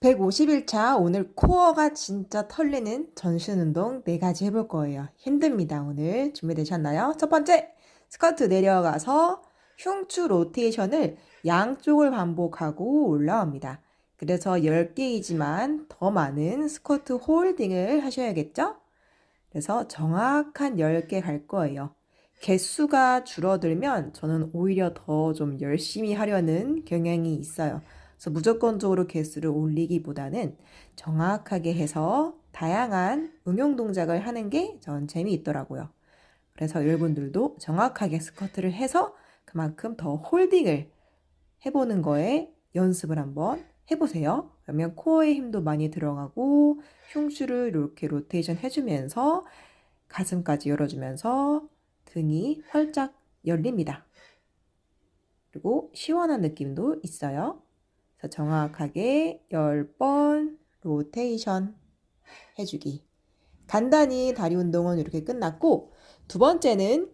151차 오늘 코어가 진짜 털리는 전신 운동 4가지 해볼 거예요. 힘듭니다. 오늘 준비되셨나요? 첫 번째, 스쿼트 내려가서 흉추 로테이션을 양쪽을 반복하고 올라옵니다. 그래서 10개이지만 더 많은 스쿼트 홀딩을 하셔야겠죠? 그래서 정확한 10개 갈 거예요. 개수가 줄어들면 저는 오히려 더 좀 열심히 하려는 경향이 있어요. 그래서 무조건적으로 개수를 올리기보다는 정확하게 해서 다양한 응용 동작을 하는 게 전 재미있더라고요. 그래서 여러분들도 정확하게 스쿼트를 해서 그만큼 더 홀딩을 해보는 거에 연습을 한번 해보세요. 그러면 코어의 힘도 많이 들어가고 흉추를 이렇게 로테이션 해주면서 가슴까지 열어주면서 등이 활짝 열립니다. 그리고 시원한 느낌도 있어요. 그래서 정확하게 10번 로테이션 해주기. 간단히 다리 운동은 이렇게 끝났고 두 번째는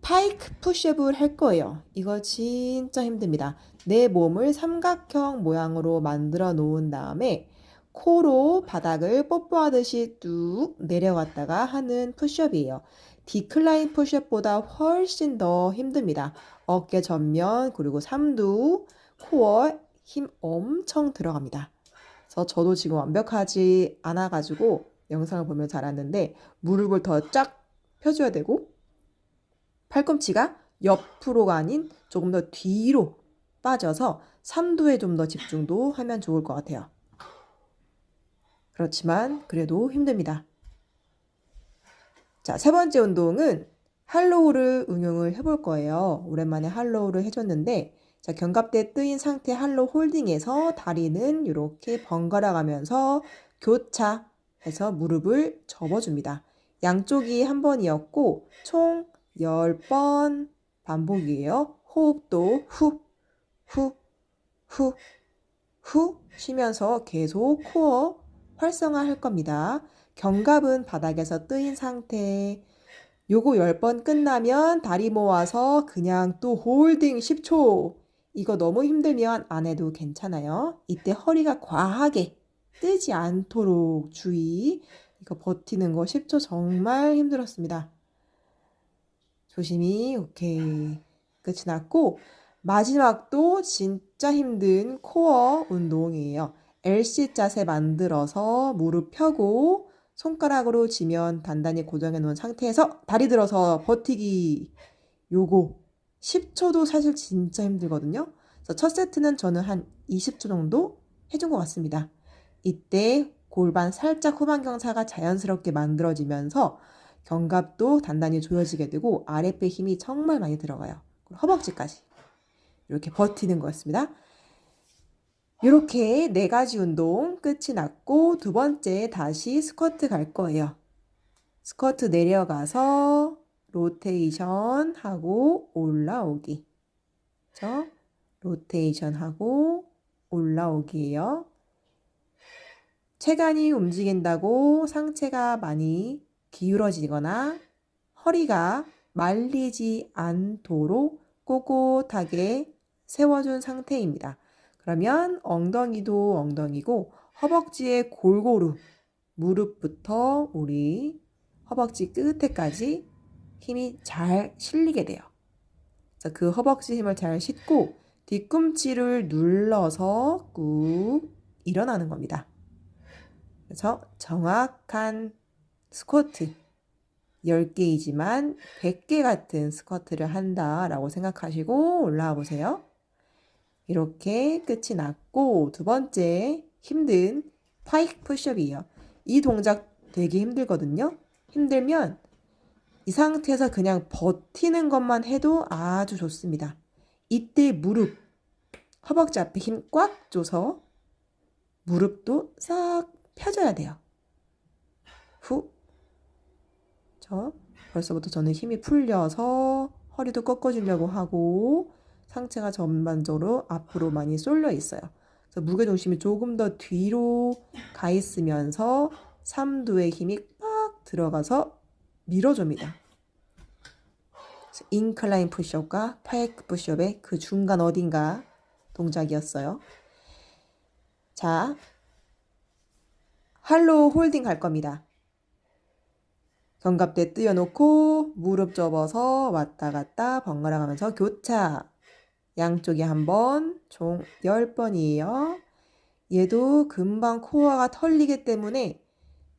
파이크 푸시업을 할 거예요. 이거 진짜 힘듭니다. 내 몸을 삼각형 모양으로 만들어 놓은 다음에 코로 바닥을 뽀뽀하듯이 뚝 내려갔다가 하는 푸시업이에요. 디클라인 푸시업보다 훨씬 더 힘듭니다. 어깨 전면 그리고 삼두 코어 힘 엄청 들어갑니다. 그래서 저도 지금 완벽하지 않아가지고 영상을 보면 잘 왔는데 무릎을 더 쫙 펴줘야 되고 팔꿈치가 옆으로가 아닌 조금 더 뒤로 빠져서 삼두에 좀 더 집중도 하면 좋을 것 같아요. 그렇지만 그래도 힘듭니다. 자, 세 번째 운동은 할로우를 응용을 해볼 거예요. 오랜만에 할로우를 해줬는데 자, 견갑대 뜨인 상태 할로 홀딩해서 다리는 이렇게 번갈아 가면서 교차해서 무릎을 접어줍니다. 양쪽이 한 번이었고 총 10번 반복이에요. 호흡도 후, 후, 후, 후 쉬면서 계속 코어 활성화 할 겁니다. 견갑은 바닥에서 뜨인 상태. 요거 10번 끝나면 다리 모아서 그냥 또 홀딩 10초. 이거 너무 힘들면 안 해도 괜찮아요. 이때 허리가 과하게 뜨지 않도록 주의. 이거 버티는 거 10초 정말 힘들었습니다. 조심히, 오케이. 끝이 났고, 마지막도 진짜 힘든 코어 운동이에요. LC 자세 만들어서 무릎 펴고, 손가락으로 지면 단단히 고정해 놓은 상태에서 다리 들어서 버티기. 요거 10초도 사실 진짜 힘들거든요. 그래서 첫 세트는 저는 한 20초 정도 해준 것 같습니다. 이때 골반 살짝 후방경사가 자연스럽게 만들어지면서 견갑도 단단히 조여지게 되고 아랫배 힘이 정말 많이 들어가요. 허벅지까지 이렇게 버티는 거였습니다. 이렇게 네 가지 운동 끝이 났고 두 번째 다시 스쿼트 갈 거예요. 스쿼트 내려가서 로테이션 하고 올라오기. 그죠? 로테이션 하고 올라오기예요. 체간이 움직인다고 상체가 많이 기울어지거나 허리가 말리지 않도록 꼿꼿하게 세워준 상태입니다. 그러면 엉덩이도 엉덩이고 허벅지에 골고루 무릎부터 우리 허벅지 끝에까지 힘이 잘 실리게 돼요. 그래서 그 허벅지 힘을 잘 싣고 뒤꿈치를 눌러서 꾹 일어나는 겁니다. 그래서 정확한 스쿼트 10개이지만 100개 같은 스쿼트를 한다라고 생각하시고 올라와 보세요. 이렇게 끝이 났고 두 번째 힘든 파이크 푸시업이에요. 이 동작 되게 힘들거든요. 힘들면 이 상태에서 그냥 버티는 것만 해도 아주 좋습니다. 이때 무릎, 허벅지 앞에 힘 꽉 줘서 무릎도 싹 펴줘야 돼요. 후. 저 벌써부터 저는 힘이 풀려서 허리도 꺾어주려고 하고 상체가 전반적으로 앞으로 많이 쏠려 있어요. 그래서 무게 중심이 조금 더 뒤로 가 있으면서 삼두의 힘이 꽉 들어가서 밀어줍니다. 인클라인 푸시업과 파이크 푸시업의 그 중간 어딘가 동작이었어요. 자, 할로 홀딩 갈 겁니다. 견갑대 띄워놓고 무릎 접어서 왔다 갔다 번갈아 가면서 교차. 양쪽에 한 번, 총 10번이에요. 얘도 금방 코어가 털리기 때문에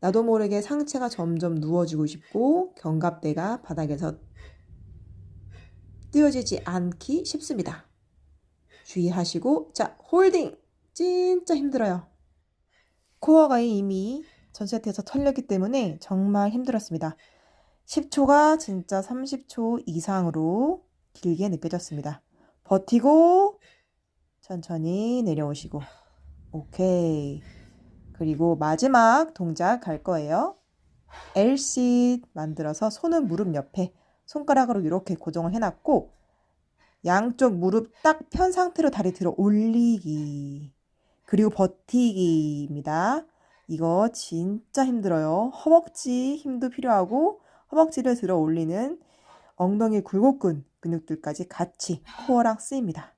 나도 모르게 상체가 점점 누워지고 싶고 견갑대가 바닥에서 띄어지지 않기 쉽습니다. 주의하시고 자 홀딩 진짜 힘들어요. 코어가 이미 전 세트에서 털렸기 때문에 정말 힘들었습니다. 10초가 진짜 30초 이상으로 길게 느껴졌습니다. 버티고 천천히 내려오시고 오케이. 그리고 마지막 동작 갈 거예요. Lsit 만들어서 손은 무릎 옆에 손가락으로 이렇게 고정을 해놨고 양쪽 무릎 딱 편 상태로 다리 들어 올리기. 그리고 버티기입니다. 이거 진짜 힘들어요. 허벅지 힘도 필요하고 허벅지를 들어 올리는 엉덩이 굴곡근 근육들까지 같이 코어랑 쓰입니다.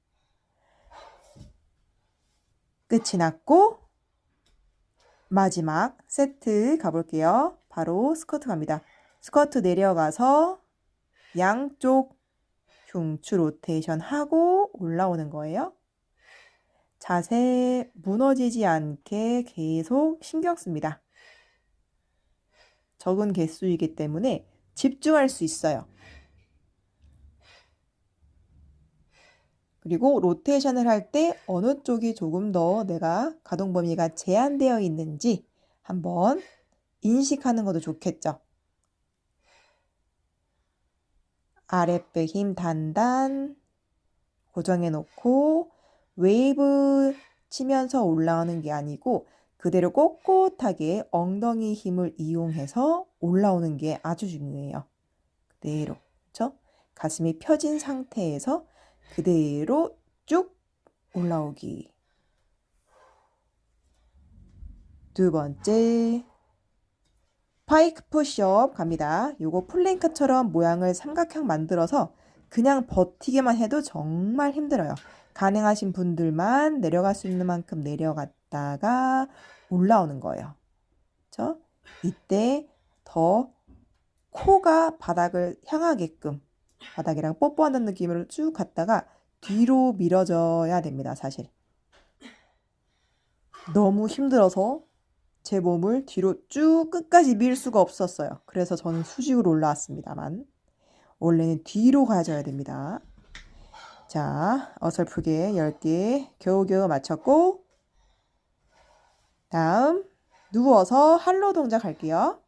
끝이 났고 마지막 세트 가볼게요. 바로 스쿼트 갑니다. 스쿼트 내려가서 양쪽 흉추 로테이션 하고 올라오는 거예요. 자세 무너지지 않게 계속 신경 씁니다. 적은 개수이기 때문에 집중할 수 있어요. 그리고 로테이션을 할 때 어느 쪽이 조금 더 내가 가동 범위가 제한되어 있는지 한번 인식하는 것도 좋겠죠. 아랫배 힘 단단 고정해 놓고 웨이브 치면서 올라오는 게 아니고 그대로 꼿꼿하게 엉덩이 힘을 이용해서 올라오는 게 아주 중요해요. 그대로. 그렇죠? 가슴이 펴진 상태에서 그대로 쭉 올라오기. 두 번째 파이크 푸시업 갑니다. 요거 플랭크처럼 모양을 삼각형 만들어서 그냥 버티기만 해도 정말 힘들어요. 가능하신 분들만 내려갈 수 있는 만큼 내려갔다가 올라오는 거예요. 그렇죠? 이때 더 코가 바닥을 향하게끔 바닥이랑 뽀뽀하는 느낌으로 쭉 갔다가 뒤로 밀어져야 됩니다, 사실. 너무 힘들어서 제 몸을 뒤로 쭉 끝까지 밀 수가 없었어요. 그래서 저는 수직으로 올라왔습니다만. 원래는 뒤로 가져야 됩니다. 자, 어설프게 10개 겨우겨우 맞췄고, 다음, 누워서 할로 동작 할게요.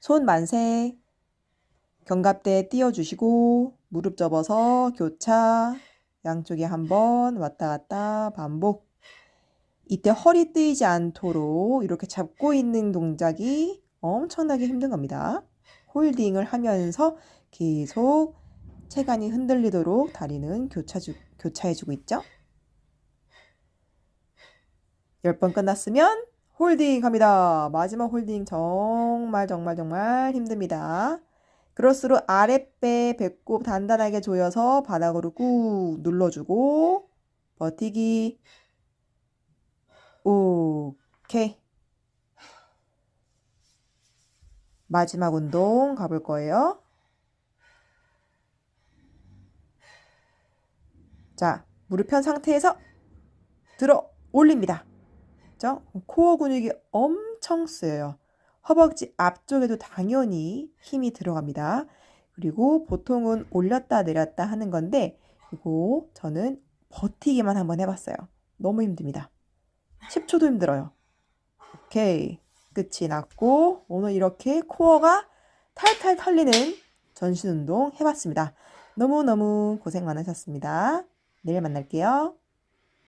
손 만세, 견갑대 띄워주시고, 무릎 접어서 교차, 양쪽에 한번 왔다 갔다 반복. 이때 허리 뜨이지 않도록 이렇게 잡고 있는 동작이 엄청나게 힘든 겁니다. 홀딩을 하면서 계속 체간이 흔들리도록 다리는 교차주, 교차해주고 있죠. 10번 끝났으면 홀딩 갑니다. 마지막 홀딩 정말 정말 정말 힘듭니다. 그럴수록 아랫배 배꼽 단단하게 조여서 바닥으로 꾹 눌러주고 버티기 오케이 마지막 운동 가볼 거예요. 자, 무릎 편 상태에서 들어 올립니다. 그죠? 코어 근육이 엄청 쓰여요. 허벅지 앞쪽에도 당연히 힘이 들어갑니다. 그리고 보통은 올렸다 내렸다 하는 건데 이거 저는 버티기만 한번 해봤어요. 너무 힘듭니다. 10초도 힘들어요. 오케이. 끝이 났고 오늘 이렇게 코어가 탈탈 털리는 전신 운동 해봤습니다. 너무너무 고생 많으셨습니다. 내일 만날게요.